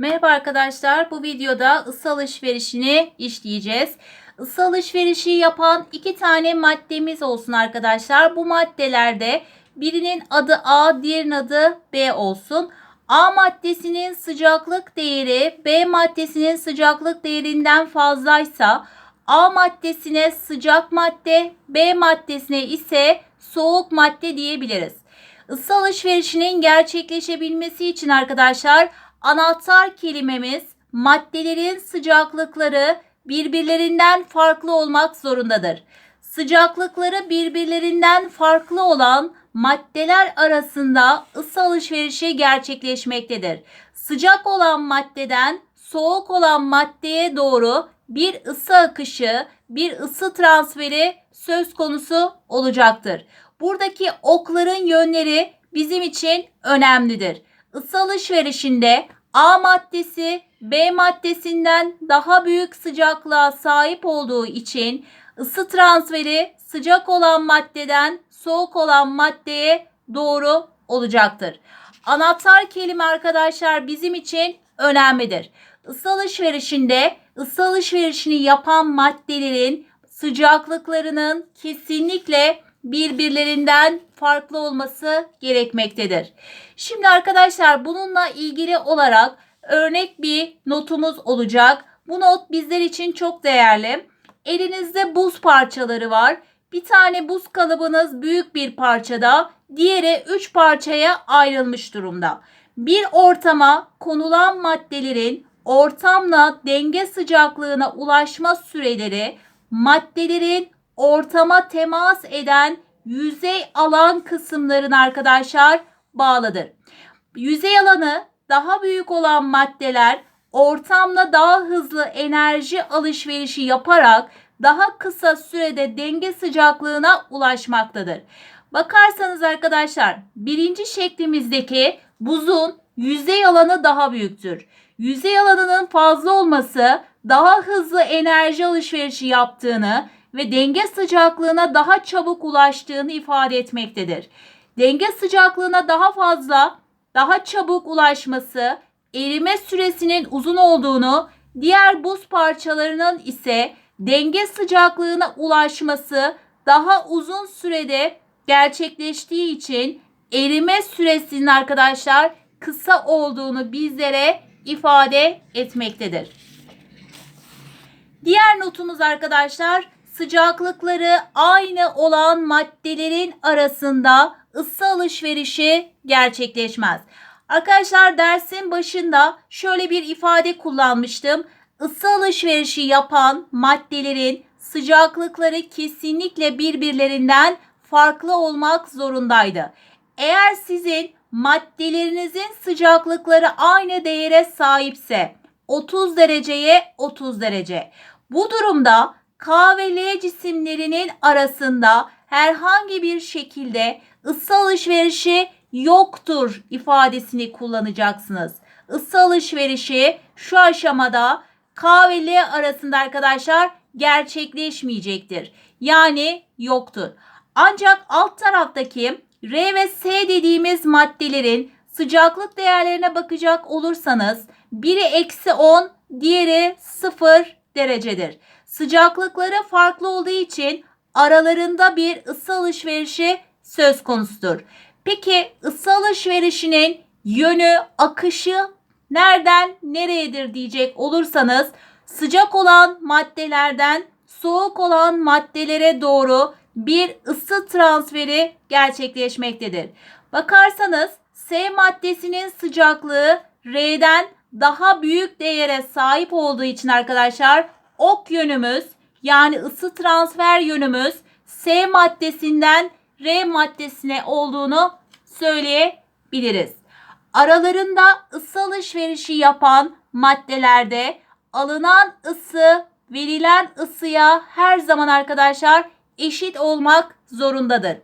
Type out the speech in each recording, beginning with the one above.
Merhaba arkadaşlar. Bu videoda ısı alışverişini işleyeceğiz. Isı alışverişi yapan iki tane maddemiz olsun arkadaşlar. Bu maddelerde birinin adı A, diğerinin adı B olsun. A maddesinin sıcaklık değeri B maddesinin sıcaklık değerinden fazlaysa A maddesine sıcak madde, B maddesine ise soğuk madde diyebiliriz. Isı alışverişinin gerçekleşebilmesi için arkadaşlar anahtar kelimemiz maddelerin sıcaklıkları birbirlerinden farklı olmak zorundadır. Sıcaklıkları birbirlerinden farklı olan maddeler arasında ısı alışverişi gerçekleşmektedir. Sıcak olan maddeden soğuk olan maddeye doğru bir ısı akışı, bir ısı transferi söz konusu olacaktır. Buradaki okların yönleri bizim için önemlidir. Isı alışverişinde A maddesi B maddesinden daha büyük sıcaklığa sahip olduğu için ısı transferi sıcak olan maddeden soğuk olan maddeye doğru olacaktır. Anahtar kelime arkadaşlar bizim için önemlidir. Isı alışverişinde ısı alışverişini yapan maddelerin sıcaklıklarının kesinlikle birbirlerinden farklı olması gerekmektedir. Şimdi arkadaşlar bununla ilgili olarak örnek bir notumuz olacak. Bu not bizler için çok değerli. Elinizde buz parçaları var. Bir tane buz kalıbınız büyük bir parçada, diğeri 3 parçaya ayrılmış durumda. Bir ortama konulan maddelerin ortamla denge sıcaklığına ulaşma süreleri maddelerin ortama temas eden yüzey alan kısımların arkadaşlar bağlıdır. Yüzey alanı daha büyük olan maddeler ortamla daha hızlı enerji alışverişi yaparak daha kısa sürede denge sıcaklığına ulaşmaktadır. Bakarsanız arkadaşlar birinci şeklimizdeki buzun yüzey alanı daha büyüktür. Yüzey alanının fazla olması daha hızlı enerji alışverişi yaptığını ve denge sıcaklığına daha çabuk ulaştığını ifade etmektedir. Denge sıcaklığına daha fazla, daha çabuk ulaşması, erime süresinin uzun olduğunu, diğer buz parçalarının ise denge sıcaklığına ulaşması daha uzun sürede gerçekleştiği için erime süresinin arkadaşlar kısa olduğunu bizlere ifade etmektedir. Diğer notumuz arkadaşlar sıcaklıkları aynı olan maddelerin arasında ısı alışverişi gerçekleşmez. Arkadaşlar dersin başında şöyle bir ifade kullanmıştım. Isı alışverişi yapan maddelerin sıcaklıkları kesinlikle birbirlerinden farklı olmak zorundaydı. Eğer sizin maddelerinizin sıcaklıkları aynı değere sahipse 30 dereceye 30 derece. Bu durumda K ve L cisimlerinin arasında herhangi bir şekilde ısı alışverişi yoktur ifadesini kullanacaksınız. Isı alışverişi şu aşamada K ve L arasında arkadaşlar gerçekleşmeyecektir. Yani yoktur. Ancak alt taraftaki R ve S dediğimiz maddelerin sıcaklık değerlerine bakacak olursanız biri eksi 10 diğeri 0 derecedir. Sıcaklıkları farklı olduğu için aralarında bir ısı alışverişi söz konusudur. Peki ısı alışverişinin yönü, akışı nereden nereyedir diyecek olursanız sıcak olan maddelerden soğuk olan maddelere doğru bir ısı transferi gerçekleşmektedir. Bakarsanız S maddesinin sıcaklığı R'den daha büyük değere sahip olduğu için arkadaşlar ok yönümüz yani ısı transfer yönümüz S maddesinden R maddesine olduğunu söyleyebiliriz. Aralarında ısı alışverişi yapan maddelerde alınan ısı verilen ısıya her zaman arkadaşlar eşit olmak zorundadır.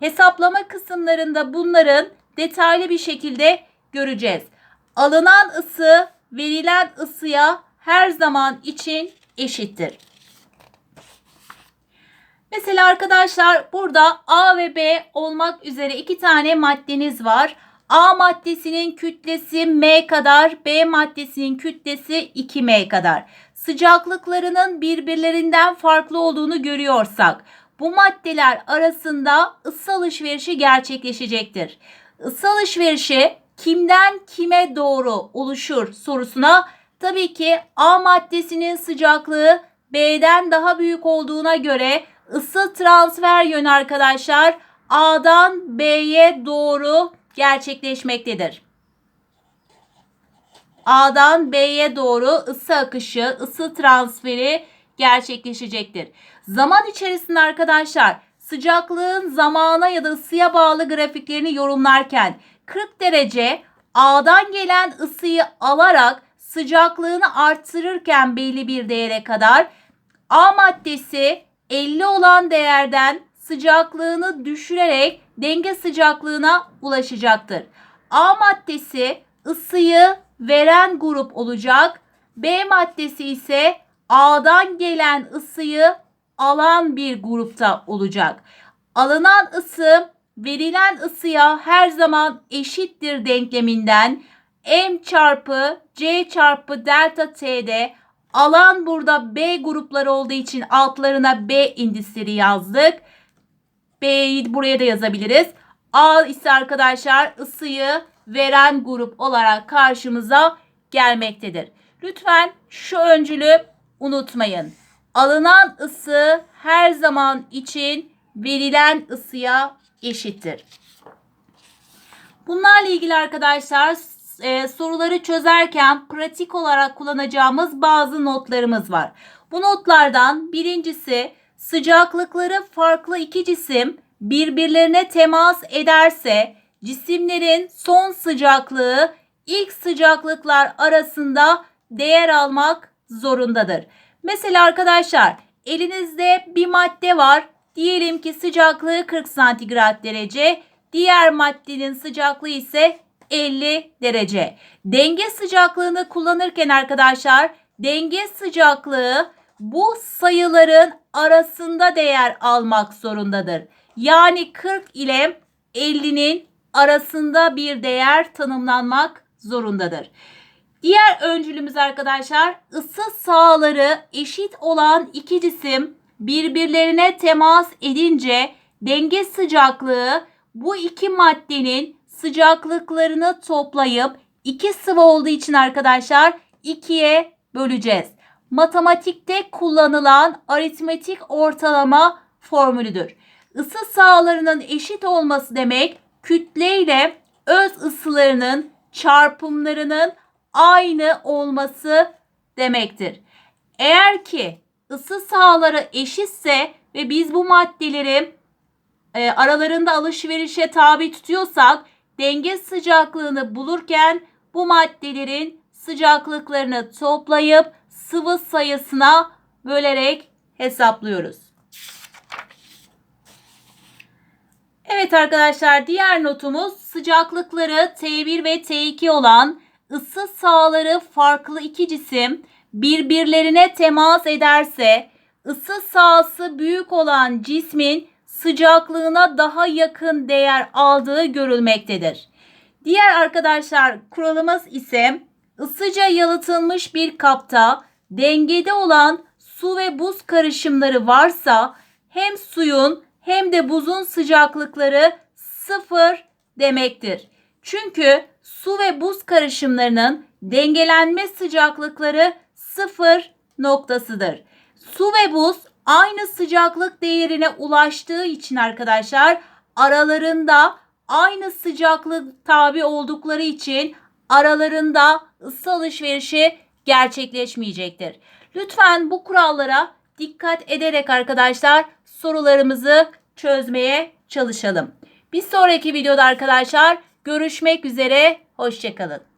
Hesaplama kısımlarında bunların detaylı bir şekilde göreceğiz. Alınan ısı verilen ısıya her zaman için eşittir. Mesela arkadaşlar burada A ve B olmak üzere iki tane maddeniz var. A maddesinin kütlesi M kadar, B maddesinin kütlesi 2M kadar. Sıcaklıklarının birbirlerinden farklı olduğunu görüyorsak bu maddeler arasında ısı alışverişi gerçekleşecektir. Isı alışverişi kimden kime doğru oluşur sorusuna tabii ki A maddesinin sıcaklığı B'den daha büyük olduğuna göre ısı transfer yönü arkadaşlar A'dan B'ye doğru gerçekleşmektedir. A'dan B'ye doğru ısı akışı, ısı transferi gerçekleşecektir. Zaman içerisinde arkadaşlar sıcaklığın zamana ya da ısıya bağlı grafiklerini yorumlarken 40 derece A'dan gelen ısıyı alarak sıcaklığını arttırırken belli bir değere kadar A maddesi 50 olan değerden sıcaklığını düşürerek denge sıcaklığına ulaşacaktır. A maddesi ısıyı veren grup olacak. B maddesi ise A'dan gelen ısıyı alan bir grupta olacak. Alınan ısı verilen ısıya her zaman eşittir denkleminden M çarpı C çarpı delta T'de alan burada B grupları olduğu için altlarına B indisleri yazdık. B'yi buraya da yazabiliriz. A ise arkadaşlar ısıyı veren grup olarak karşımıza gelmektedir. Lütfen şu öncülü unutmayın. Alınan ısı her zaman için verilen ısıya eşittir. Bunlarla ilgili arkadaşlar e, soruları çözerken pratik olarak kullanacağımız bazı notlarımız var. Bu notlardan birincisi sıcaklıkları farklı iki cisim birbirlerine temas ederse cisimlerin son sıcaklığı ilk sıcaklıklar arasında değer almak zorundadır. Mesela arkadaşlar elinizde bir madde var. Diyelim ki sıcaklığı 40 santigrat derece. Diğer maddenin sıcaklığı ise 50 derece. Denge sıcaklığını kullanırken arkadaşlar denge sıcaklığı bu sayıların arasında değer almak zorundadır. Yani 40 ile 50'nin arasında bir değer tanımlanmak zorundadır. Diğer öncülümüz arkadaşlar ısı sahaları eşit olan iki cisim birbirlerine temas edince denge sıcaklığı bu iki maddenin sıcaklıklarını toplayıp iki sıvı olduğu için arkadaşlar ikiye böleceğiz. Matematikte kullanılan aritmetik ortalama formülüdür. Isı sahalarının eşit olması demek kütle ile öz ısılarının çarpımlarının aynı olması demektir. Eğer ki ısı sahaları eşitse ve biz bu maddeleri e, aralarında alışverişe tabi tutuyorsak denge sıcaklığını bulurken bu maddelerin sıcaklıklarını toplayıp sıvı sayısına bölerek hesaplıyoruz. Evet arkadaşlar diğer notumuz sıcaklıkları T1 ve T2 olan ısı sahaları farklı iki cisim birbirlerine temas ederse ısı sahası büyük olan cismin sıcaklığına daha yakın değer aldığı görülmektedir. Diğer arkadaşlar kuralımız ise ısıca yalıtılmış bir kapta dengede olan su ve buz karışımları varsa hem suyun hem de buzun sıcaklıkları sıfır demektir. Çünkü su ve buz karışımlarının dengelenme sıcaklıkları sıfır noktasıdır. Su ve buz aynı sıcaklık değerine ulaştığı için arkadaşlar aralarında aynı sıcaklık tabi oldukları için aralarında ısı alışverişi gerçekleşmeyecektir. Lütfen bu kurallara dikkat ederek arkadaşlar sorularımızı çözmeye çalışalım. Bir sonraki videoda arkadaşlar görüşmek üzere. Hoşçakalın.